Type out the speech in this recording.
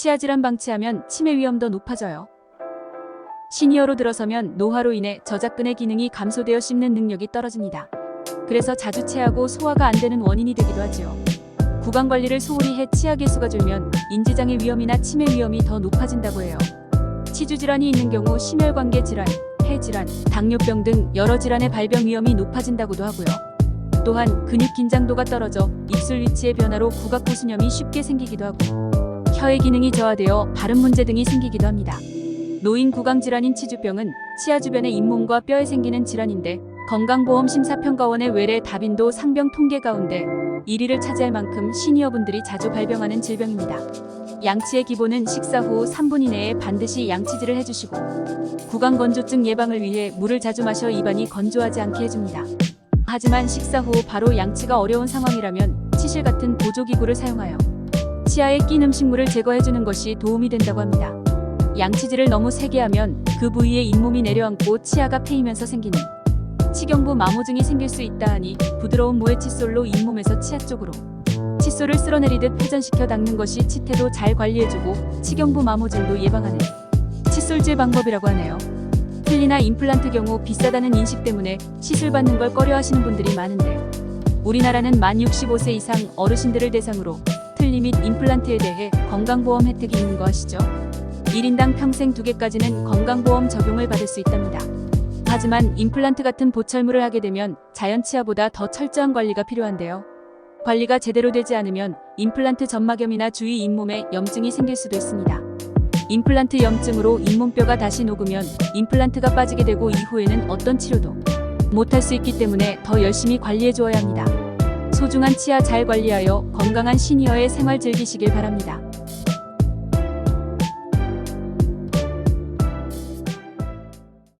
치아 질환 방치하면 치매 위험도 높아져요. 시니어로 들어서면 노화로 인해 저작근의 기능이 감소되어 씹는 능력이 떨어집니다. 그래서 자주 체하고 소화가 안 되는 원인이 되기도 하지요. 구강 관리를 소홀히 해 치아 개수가 줄면 인지장애 위험이나 치매 위험이 더 높아진다고 해요. 치주 질환이 있는 경우 심혈관계 질환, 폐 질환, 당뇨병 등 여러 질환의 발병 위험이 높아진다고도 하고요. 또한 근육 긴장도가 떨어져 입술 위치의 변화로 구각 부수염이 쉽게 생기기도 하고 혀의 기능이 저하되어 발음 문제 등이 생기기도 합니다. 노인 구강 질환인 치주병은 치아 주변의 잇몸과 뼈에 생기는 질환인데 건강보험 심사평가원의 외래 다빈도 상병 통계 가운데 1위를 차지할 만큼 시니어분들이 자주 발병하는 질병입니다. 양치의 기본은 식사 후 3분 이내에 반드시 양치질을 해주시고 구강 건조증 예방을 위해 물을 자주 마셔 입안이 건조하지 않게 해줍니다. 하지만 식사 후 바로 양치가 어려운 상황이라면 치실 같은 보조기구를 사용하여 치아에 낀 음식물을 제거해주는 것이 도움이 된다고 합니다. 양치질을 너무 세게 하면 그 부위에 잇몸이 내려앉고 치아가 패이면서 생기는 치경부 마모증이 생길 수 있다 하니 부드러운 모의 칫솔로 잇몸에서 치아 쪽으로 칫솔을 쓸어내리듯 회전시켜 닦는 것이 치태도 잘 관리해주고 치경부 마모증도 예방하는 칫솔질 방법이라고 하네요. 필리나 임플란트 경우 비싸다는 인식 때문에 시술 받는 걸 꺼려 하시는 분들이 많은데 우리나라는 만 65세 이상 어르신들을 대상으로 틀니 및 임플란트에 대해 건강보험 혜택이 있는 거 아시죠? 1인당 평생 2개까지는 건강보험 적용을 받을 수 있답니다. 하지만 임플란트 같은 보철물을 하게 되면 자연 치아보다 더 철저한 관리가 필요한데요. 관리가 제대로 되지 않으면 임플란트 점막염이나 주위 잇몸에 염증이 생길 수도 있습니다. 임플란트 염증으로 잇몸뼈가 다시 녹으면 임플란트가 빠지게 되고 이후에는 어떤 치료도 못할 수 있기 때문에 더 열심히 관리해 주어야 합니다. 소중한 치아 잘 관리하여 건강한 시니어의 생활 즐기시길 바랍니다.